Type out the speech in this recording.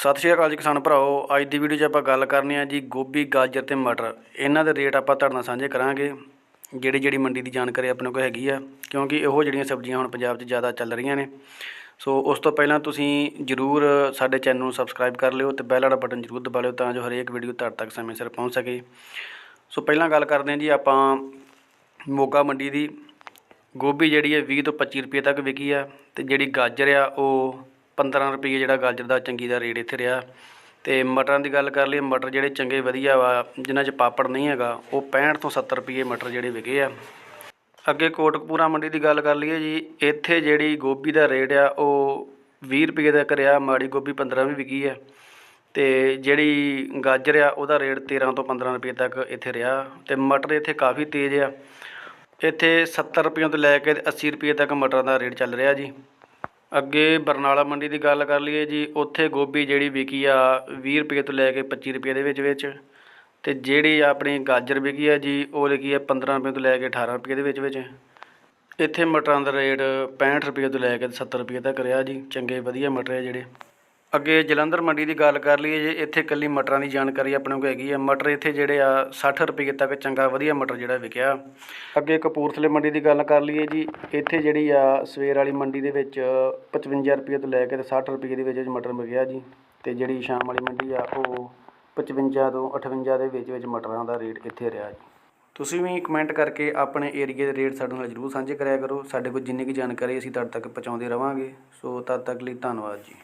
ਸਤਿ ਸ਼੍ਰੀ ਅਕਾਲ ਜੀ ਕਿਸਾਨ ਭਰਾਓ, ਅੱਜ ਦੀ ਵੀਡੀਓ 'ਚ ਆਪਾਂ ਗੱਲ ਕਰਨੀ ਆ ਜੀ ਗੋਭੀ, ਗਾਜਰ ਤੇ ਮਟਰ। ਇਹਨਾਂ ਦੇ ਰੇਟ ਆਪਾਂ ਤੁਹਾਡੇ ਨਾਲ ਸਾਂਝੇ ਕਰਾਂਗੇ। ਜਿਹੜੀ ਜਿਹੜੀ ਮੰਡੀ ਦੀ ਜਾਣਕਾਰੀ ਆਪਣੇ ਕੋਲ ਹੈਗੀ ਆ, ਕਿਉਂਕਿ ਇਹੋ ਜਿਹੜੀਆਂ ਸਬਜ਼ੀਆਂ ਹੁਣ ਪੰਜਾਬ 'ਚ ਜ਼ਿਆਦਾ ਚੱਲ ਰਹੀਆਂ ਨੇ। ਸੋ ਉਸ ਤੋਂ ਪਹਿਲਾਂ ਤੁਸੀਂ ਜਰੂਰ ਸਾਡੇ ਚੈਨਲ ਨੂੰ ਸਬਸਕ੍ਰਾਈਬ ਕਰ ਲਿਓ ਤੇ ਬੈਲ ਵਾਲਾ ਬਟਨ ਜਰੂਰ ਦਬਾ ਲਿਓ ਤਾਂ ਜੋ ਹਰੇਕ ਵੀਡੀਓ ਤੁਹਾਡੇ ਤੱਕ ਸਮੇਂ ਸਿਰ ਪਹੁੰਚ ਸਕੇ। ਸੋ ਪਹਿਲਾਂ ਗੱਲ ਕਰਦੇ ਹਾਂ ਜੀ ਆਪਾਂ ਮੋਗਾ ਮੰਡੀ ਦੀ। ਗੋਭੀ ਜਿਹੜੀ ਹੈ 20 ਤੋਂ 25 ਰੁਪਏ ਤੱਕ ਵਿਕੀ ਆ ਤੇ ਜਿਹੜੀ ਗਾਜਰ ਆ ਉਹ 15 ਰੁਪਏ ਜਿਹੜਾ ਗਾਜਰ ਦਾ ਚੰਗੀ ਦਾ ਰੇਟ ਇੱਥੇ ਰਿਹਾ। ਤੇ ਮਟਰਾਂ ਦੀ ਗੱਲ ਕਰ ਲਈਏ, ਮਟਰ ਜਿਹੜੇ ਚੰਗੇ ਵਧੀਆ ਵਾ, ਜਿਨ੍ਹਾਂ 'ਚ ਪਾਪੜ ਨਹੀਂ ਹੈਗਾ, ਉਹ 65 ਤੋਂ 70 ਰੁਪਏ ਮਟਰ ਜਿਹੜੇ ਵਿਕੇ ਆ। ਅੱਗੇ ਕੋਟਕਪੂਰਾ ਮੰਡੀ ਦੀ ਗੱਲ ਕਰ ਲਈਏ ਜੀ, ਇੱਥੇ ਜਿਹੜੀ ਗੋਭੀ ਦਾ ਰੇਟ ਆ, ਉਹ 20 ਰੁਪਏ ਤੱਕ ਰਿਹਾ, ਮਾੜੀ ਗੋਭੀ 15 ਵੀ ਵਿਕੀ ਆ। ਤੇ ਜਿਹੜੀ ਗਾਜਰ ਆ, ਉਹਦਾ ਰੇਟ 13 ਤੋਂ 15 ਰੁਪਏ ਤੱਕ ਇੱਥੇ ਰਿਹਾ। ਤੇ ਮਟਰ ਇੱਥੇ ਕਾਫੀ ਤੇਜ਼ ਆ। ਇੱਥੇ 70 ਰੁਪਏ ਤੋਂ ਲੈ ਕੇ 80 ਰੁਪਏ ਤੱਕ ਮਟਰਾਂ ਦਾ ਰੇਟ ਚੱਲ ਰਿਹਾ ਜੀ। ਅੱਗੇ ਬਰਨਾਲਾ ਮੰਡੀ ਦੀ ਗੱਲ ਕਰ ਲਈਏ ਜੀ, ਉੱਥੇ ਗੋਭੀ ਜਿਹੜੀ ਵਿਕੀ ਆ ਵੀਹ ਰੁਪਏ ਤੋਂ ਲੈ ਕੇ 25 ਰੁਪਏ ਦੇ ਵਿੱਚ ਵਿੱਚ। ਅਤੇ ਜਿਹੜੀ ਆਪਣੀ ਗਾਜਰ ਵਿਕੀ ਆ ਜੀ, ਉਹ ਲਿਖੀ ਆ 15 ਰੁਪਏ ਤੋਂ ਲੈ ਕੇ 18 ਰੁਪਏ ਦੇ ਵਿੱਚ ਵਿੱਚ। ਇੱਥੇ ਮਟਰਾਂ ਦਾ ਰੇਟ 65 ਰੁਪਏ ਤੋਂ ਲੈ ਕੇ 70 ਰੁਪਏ ਤੱਕ ਰਿਹਾ ਜੀ, ਚੰਗੇ ਵਧੀਆ ਮਟਰ ਆ ਜਿਹੜੇ। ਅੱਗੇ ਜਲੰਧਰ ਮੰਡੀ ਦੀ ਗੱਲ ਕਰ ਲਈਏ ਜੇ ਇੱਥੇ ਇਕੱਲੀ ਮਟਰਾਂ ਦੀ ਜਾਣਕਾਰੀ ਆਪਣੇ ਕੋਲ ਹੈਗੀ ਆ, ਮਟਰ ਇੱਥੇ ਜਿਹੜੇ ਆ 60 ਰੁਪਏ ਤੱਕ ਚੰਗਾ ਵਧੀਆ ਮਟਰ ਜਿਹੜਾ ਵਿਕਿਆ। ਅੱਗੇ ਕਪੂਰਥਲੇ ਮੰਡੀ ਦੀ ਗੱਲ ਕਰ ਲਈਏ ਜੀ, ਇੱਥੇ ਜਿਹੜੀ ਆ ਸਵੇਰ ਵਾਲੀ ਮੰਡੀ ਦੇ ਵਿੱਚ 55 ਰੁਪਏ ਤੋਂ ਲੈ ਕੇ ਤੇ 60 ਰੁਪਏ ਦੇ ਵਿੱਚ ਮਟਰ ਵਿਕਿਆ ਜੀ, ਤੇ ਜਿਹੜੀ ਸ਼ਾਮ ਵਾਲੀ ਮੰਡੀ ਆ, ਉਹ 55 ਤੋਂ 58 ਦੇ ਵਿੱਚ ਵਿੱਚ ਮਟਰਾਂ ਦਾ ਰੇਟ ਇੱਥੇ ਰਿਹਾ ਜੀ। ਤੁਸੀਂ ਵੀ ਕਮੈਂਟ ਕਰਕੇ ਆਪਣੇ ਏਰੀਏ ਦੇ ਰੇਟ ਸਾਡੇ ਨਾਲ ਜਰੂਰ ਸਾਂਝੇ ਕਰਿਆ ਕਰੋ, ਸਾਡੇ ਕੋਲ ਜਿੰਨੀ ਕੁ ਜਾਣਕਾਰੀ ਅਸੀਂ ਤੁਹਾਡੇ ਤੱਕ ਪਹੁੰਚਾਉਂਦੇ ਰਵਾਂਗੇ, ਸੋ ਤਦ ਤੱਕ ਲਈ ਧੰਨਵਾਦ ਜੀ।